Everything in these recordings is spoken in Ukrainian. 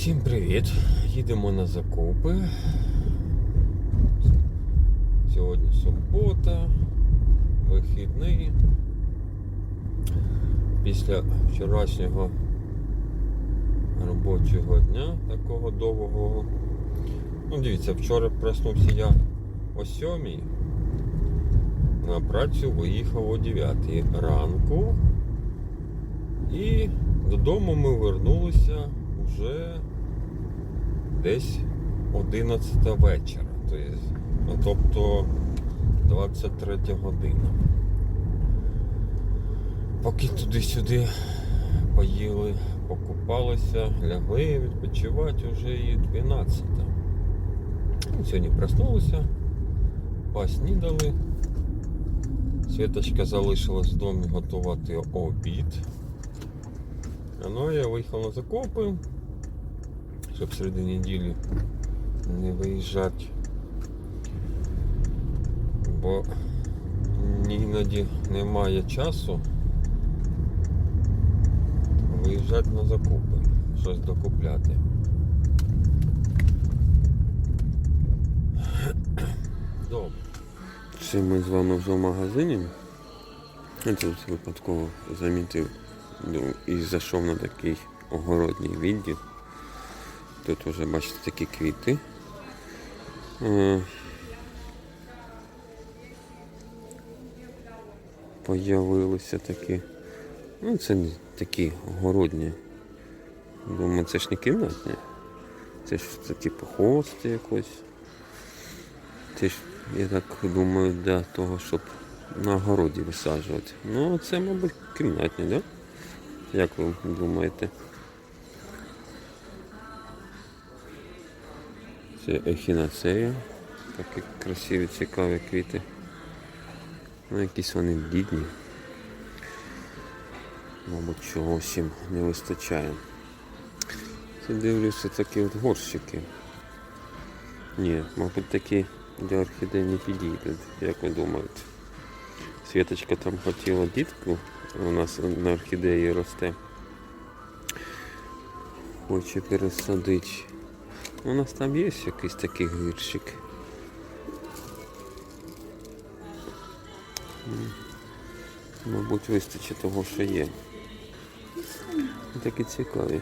Всім привіт! Їдемо на закупи. Сьогодні субота, вихідний. Після вчорашнього робочого дня, такого довгого. Ну, дивіться, вчора проснувся я о 7 на працю виїхав о 9 ранку. І додому ми вернулися вже десь 11 вечора. Ну, Тобто 23 година. Поки туди-сюди поїли, покупалися, лягли відпочивати вже і 12. Ну, Сьогодні проснулися, поснідали. Світочка залишилась в домі готувати обід. Ну, я виїхав на закупи, щоб серед неділі не виїжджати. Бо іноді немає часу виїжджати на закупи, щось докупляти. Добре. Ще ми з вами вже в магазині. Я тут випадково замітив ну, і зайшов на такий огородній відділ. Тут вже бачите такі квіти. Е, Появилися такі. Ну, це такі огородні. Думаю, це ж не кімнатні. Це ж це типу хости якось. Це ж, я так думаю, для того, щоб на огороді висаджувати. Ну, це, мабуть, кімнатні, так? Да? Як ви думаєте? Це ехінацея. Такі красиві, цікаві квіти. Ну, якісь вони бідні. Мабуть, чогось їм не вистачає. Це дивлюся такі от горщики. Ні, мабуть, такі для орхідей не підійдуть, як ви думаєте. Світочка там хотіла дітку, у нас на орхідеї росте. Хоче пересадити. У нас там є якийсь такий гірщик. Мабуть, вистачить того, що є. Такі цікаві.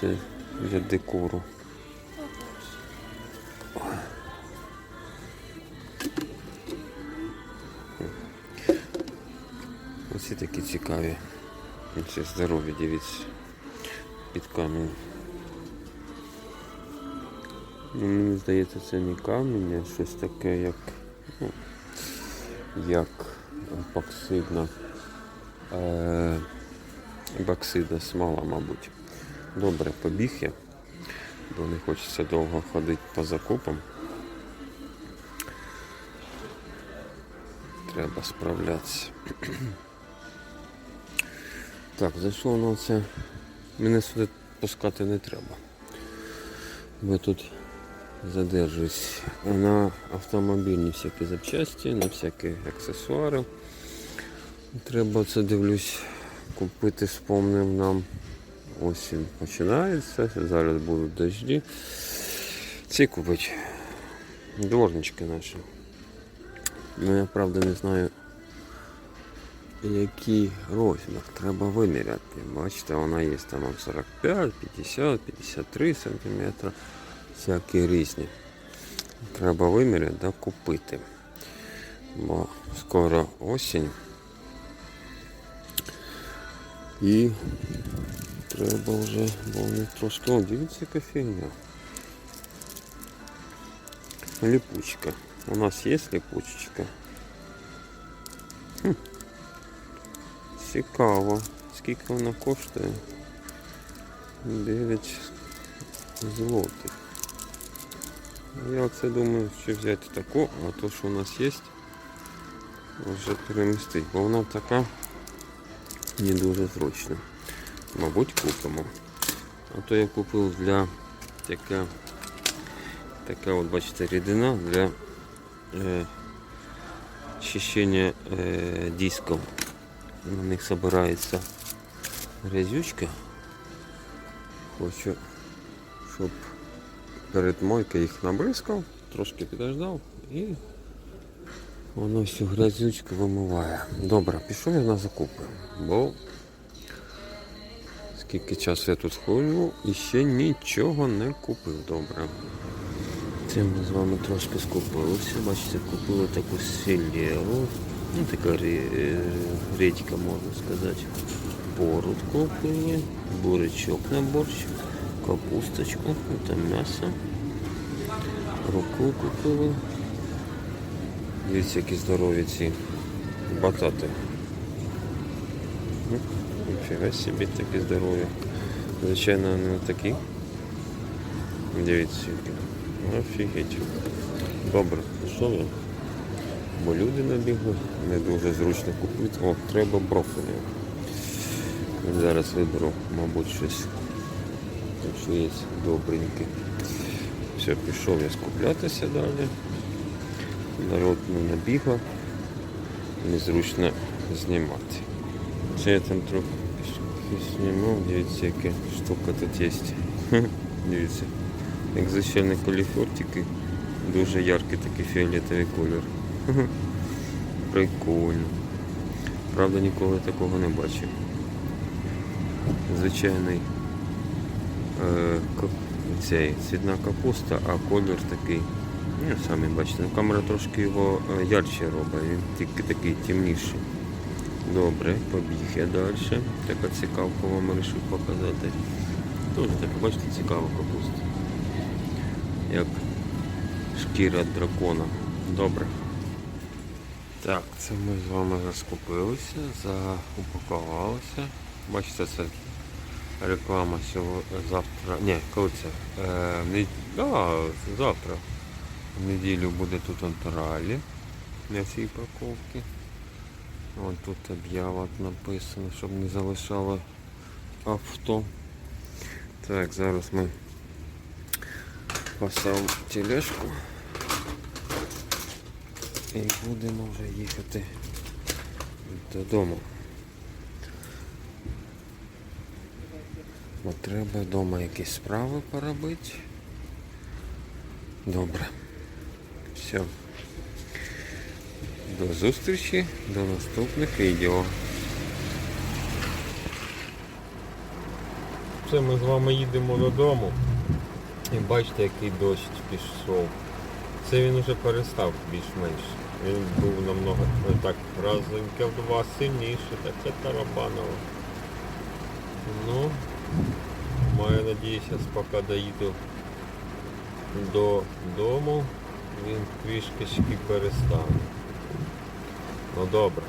Це для декору. Оці такі цікаві. Це здорові, дивіться. Під камінь. Ну, мені здається, це не камінь, а щось таке, як, ну, як боксидна, е, боксидна смола, мабуть. Добре, побіг я, бо не хочеться довго ходити по закупам. Треба справлятися. Так, зайшов на це. Мене сюди пускати не треба. Бо тут задержуюсь на автомобільні всякі запчасті, на всякі аксесуари. Треба це дивлюсь купити, спомнив нам. Осінь починається, зараз будуть дожді. Ці купить дворнички наші. Ну я правда не знаю який розмір. Треба виміряти. Бачите, вона є там 45, 50, 53 см. Всякі різні. Треба виміряти да купити. Бо скоро осінь. І треба вже, бо вони трошки... О, дивіться, яка фігня. Липучка. У нас є липучечка. Хм. Цікаво. Скільки вона коштує? 9 злотих. Я оце думаю, що взяти таку, а то, що у нас є, вже перемістити, бо вона така не дуже зручна. Мабуть, купимо. А то я купив для така, така от, бачите, рідина для е, очищення е, дисків. На них збирається грязючка. Хочу щоб перед мойкою їх набризкав, трошки підождав і воно всю грязючку вимиває. Добре, пішов я на закупи, бо скільки часу я тут ходжу і ще нічого не купив. Добре. Це ми з вами трошки скупилися. Бачите, купили таку селеру. Ну, така ре- редька, можна сказати. Пород купили, бурячок на борщ, капусточку, там м'ясо. Руку купили. Дивіться, які здорові ці батати. Ну, Ніфіга собі такі здорові. Звичайно, вони не такі. Дивіться. Офігеть. Добре, пішов я. Бо люди набігли, не дуже зручно купити. О, треба брокколі. Зараз виберу, мабуть, щось. Якщо є добреньке. Все, пішов я скуплятися далі. Народ не набігла. Незручно знімати. Це я там трохи знімав, дивіться, яка штука тут є. Дивіться. Як звичайний коліфор, тільки дуже яркий такий фіолетовий колір. Прикольно. Правда, ніколи такого не бачив. Звичайний цей, цвітна капуста, а колір такий. Ну, самі бачите, ну, камера трошки його е, ярче робить, він тільки такий темніший. Добре, побіг я далі. Така цікавка вам вирішив показати. Дуже така, бачите, цікава капуста. Як шкіра дракона. Добре. Так, це ми з вами заскупилися, заупакувалися. Бачите, це реклама сьогодні, завтра. Ні, коли це? Е, не... да, завтра. В неділю буде тут антаралі на цій упаковці. Вон тут об'ява написано, щоб не залишало авто. Так, зараз ми поставимо тележку і будемо вже їхати додому. Бо треба вдома якісь справи поробити. Добре. Все. До зустрічі, до наступних відео. Це ми з вами їдемо додому. І бачите, який дощ пішов. Це він вже перестав більш-менш. Він був намного е, так разинка в два сильніше, таке тарабаново. Ну, маю надію, зараз поки доїду додому, він трішки перестане. Ну добре.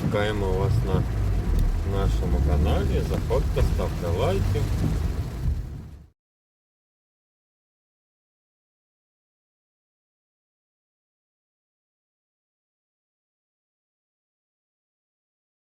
Чекаємо вас на нашому каналі. Заходьте, ставте лайки.